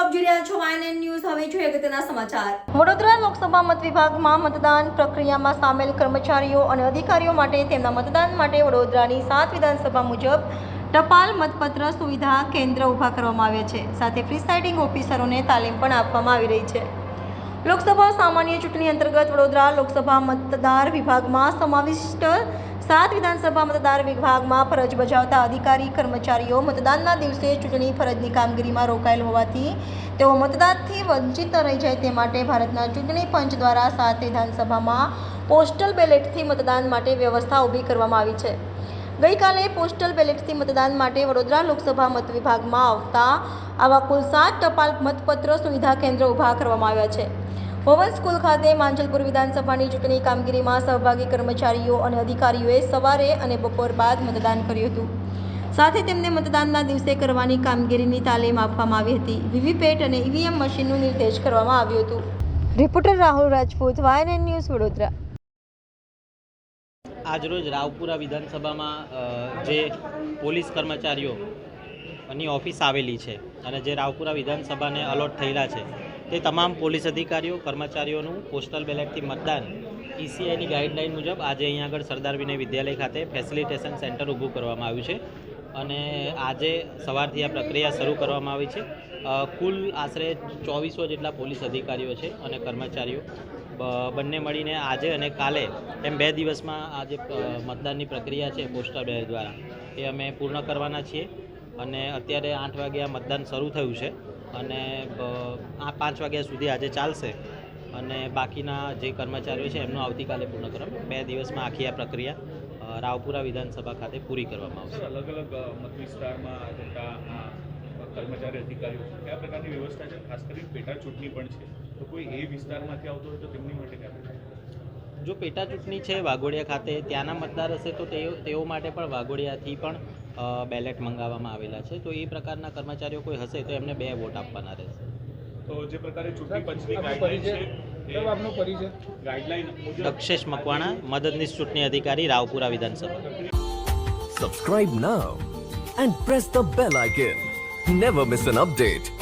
આપ જોઈ રહ્યા છો વાયલેન્ડ ન્યૂઝ હવે જોઈએ અગત્યના સમાચાર. વડોદરા લોકસભા મત વિભાગમાં મતદાન પ્રક્રિયામાં સામેલ કર્મચારીઓ અને અધિકારીઓ માટે તેમના મતદાન માટે વડોદરાની સાત વિધાનસભા મુજબ ટપાલ મતપત્ર સુવિધા કેન્દ્ર ઊભા કરવામાં આવ્યા છે. સાથે પ્રિસાઇડિંગ ઓફિસરોને તાલીમ પણ આપવામાં આવી રહી છે. લોકસભા સામાન્ય ચૂંટણી અંતર્ગત વડોદરા લોકસભા મતદાર વિભાગમાં સમાવિષ્ટ સાત વિધાનસભા મતદાર વિભાગમાં ફરજ બજાવતા અધિકારી, કર્મચારીઓ મતદાનના દિવસે ચૂંટણી ફરજની કામગીરીમાં રોકાયેલ હોવાથી તેઓ મતદાનથી વંચિત રહી જાય તે માટે ભારતના ચૂંટણી પંચ દ્વારા સાત વિધાનસભામાં પોસ્ટલ બેલેટથી મતદાન માટે વ્યવસ્થા ઊભી કરવામાં આવી છે. ગઈકાલે પોસ્ટલ બેલેટથી મતદાન માટે વડોદરા લોકસભા મત વિભાગમાં આવતા આવા કુલ સાત ટપાલ મતપત્ર સુવિધા કેન્દ્ર ઊભા કરવામાં આવ્યા છે. ભવન સ્કૂલ ખાતે માંજલપુર વિધાનસભાની ચૂંટણી કામગીરીમાં સહભાગી કર્મચારીઓ અને અધિકારીઓએ સવારે અને બપોર બાદ મતદાન કર્યું હતું. સાથે તેમને મતદાનના દિવસે કરવાની કામગીરીની તાલીમ આપવામાં આવી હતી. વીવીપેટ અને ઈવીએમ મશીનનું નિર્દેશ કરવામાં આવ્યું હતું. રિપોર્ટર રાહુલ રાજપૂત વાયન ન્યૂઝ વડોદરા. આજરોજ રાવપુરા વિધાનસભામાં જે પોલીસ કર્મચારીઓની ઓફિસ આવેલી છે અને જે રાવપુરા વિધાનસભાને અલોટ થયેલા છે તે તમામ પોલીસ અધિકારીઓ, કર્મચારીઓનું પોસ્ટલ બેલેટથી મતદાન. ઈસીઆઈની ગાઈડલાઇન મુજબ આજે અહીંયા આગળ સરદાર વિનય વિદ્યાલય ખાતે ફેસિલિટેશન સેન્ટર ઊભું કરવામાં આવ્યું છે. અને આજે સવારથી આ પ્રક્રિયા શરૂ કરવામાં આવી છે. કુલ આશરે ચોવીસો જેટલા પોલીસ અધિકારીઓ છે અને કર્મચારીઓ. બંને મળીને આજે અને કાલે, એમ બે દિવસમાં આ જે મતદાનની પ્રક્રિયા છે પોસ્ટલ બેલેટ દ્વારા, એ અમે પૂર્ણ કરવાના છીએ. અને અત્યારે આઠ વાગ્યા મતદાન શરૂ થયું છે. અને આ પાંચ વાગ્યા સુધી આજે ચાલશે. અને બાકીના જે કર્મચારીઓ છે એમનું આવતીકાલે પૂર્ણ કરવામાં બે દિવસમાં આખી આ પ્રક્રિયા રાવપુરા વિધાનસભા ખાતે પૂરી કરવામાં આવશે. અલગ અલગ મત વિસ્તારમાં જતા કર્મચારી અધિકારીઓ કયા પ્રકારની વ્યવસ્થા છે? ખાસ કરીને પેટા ચૂંટણી પણ છે. તો કોઈ એ વિસ્તારમાંથી આવતો હોય તો તેમની માટે કયા જો પેટા ચૂંટણી છે વાઘોડિયા ખાતે ત્યાંના મતદાર હશે તો તેઓ માટે પણ વાઘોડિયાથી પણ બેલેટ મંગાવવામાં આવેલા છે. તો એ પ્રકારના કર્મચારીઓ કોઈ હશે તો એમને બે વોટ આપવાના રહેશે. તો જે પ્રકારે ચૂંટણી પંચની ગાઈડલાઈન છે પરિચય. ગાઈડલાઈન મુજબ મકવાણા મદદનીશ ચૂંટણી અધિકારી રાવપુરા વિધાનસભા. Subscribe now and press the bell icon never miss an update.